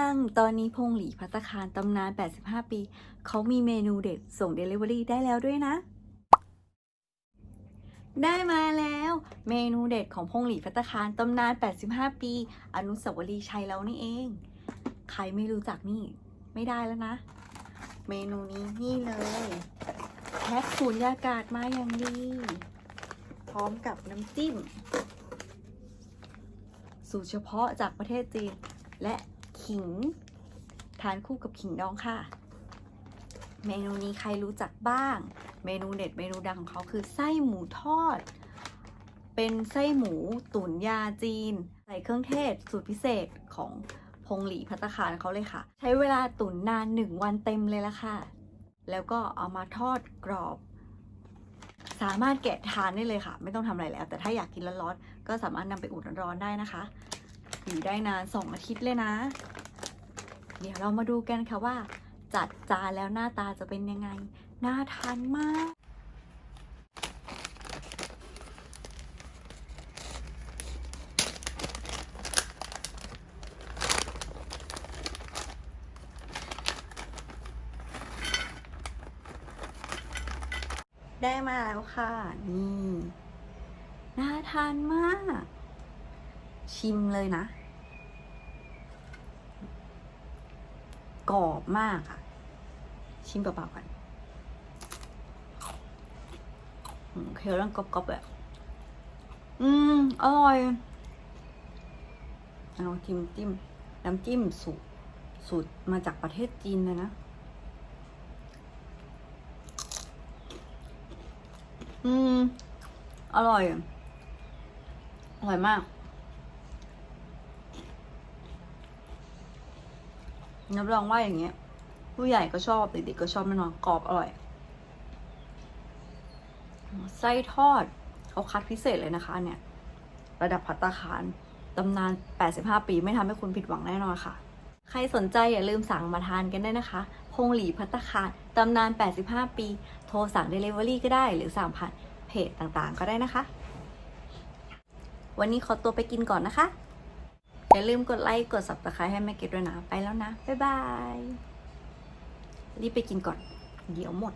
ยัง ตอนนี้พงหลีพัตคารตำนาน 85 ปี เขามีเมนูเด็ดส่ง Delivery ได้แล้วด้วยนะ ได้มาแล้ว เมนูเด็ดของพงหลีพัตคารตำนาน 85 ปี อนุสาวรีย์ชัยแล้วนี่เอง ใครไม่รู้จักนี่ ไม่ได้แล้วนะ เมนูนี้นี่เลยแพ็คสูญญากาศมาอย่างดี พร้อมกับน้ำจิ้ม สูตรเฉพาะจากประเทศจีนและ ขิง ทานคู่กับขิงดองค่ะ เมนูนี้ใครรู้จักบ้าง เมนูเด็ดเมนูดังของเขาคือไส้หมูทอด เป็นไส้หมูตุ๋นยาจีน ใส่เครื่องเทศสูตรพิเศษของพงหลีพัตตาคารเขาเลยค่ะ ใช้เวลาตุ๋นนานหนึ่งวันเต็มเลยละค่ะ แล้วก็เอามาทอดกรอบสามารถแกะทานได้เลยค่ะ ไม่ต้องทำอะไรแล้ว แต่ถ้าอยากกินร้อนๆก็สามารถนำไปอุ่นร้อนๆได้นะคะ อยู่ได้นานสองอาทิตย์เลยนะ เดี๋ยวเรามาดูกันค่ะว่า จัดจานแล้วหน้าตาจะเป็นยังไง น่าทานมากได้มาแล้วค่ะ นี่ น่าทานมาก ชิมเลยนะ กรอบมากค่ะ ชิมเปล่าๆกันเคี้ยวแล้วกรอบๆแบบอืม อร่อยลองจิ้มจิ้มน้ำจิ้มสูตรสูตรมาจากประเทศจีนเลยนะ อืม อร่อย อร่อยมาก นับรองว่าอย่างเงี้ย ผู้ใหญ่ก็ชอบเด็กๆก็ชอบแน่นอนกรอบอร่อยไส้ทอดเขาคัดพิเศษเลยนะคะเนี่ย ระดับพัตตาคารตำนาน 85 ปีไม่ทำให้คุณผิดหวังแน่นอนค่ะ ใครสนใจอย่าลืมสั่งมาทานกันได้นะคะพงหลีพัตตาคารตำนาน 85 ปี โทรสั่ง Delivery ก็ได้ หรือสั่งผ่านเพจต่างๆ ก็ได้นะคะ วันนี้ขอตัวไปกินก่อนนะคะ อย่าลืมกดไลค์กด subscribe ให้แม่เกดด้วยนะ ไปแล้วนะ บ๊ายบาย รีบไปกินก่อน เดี๋ยวหมด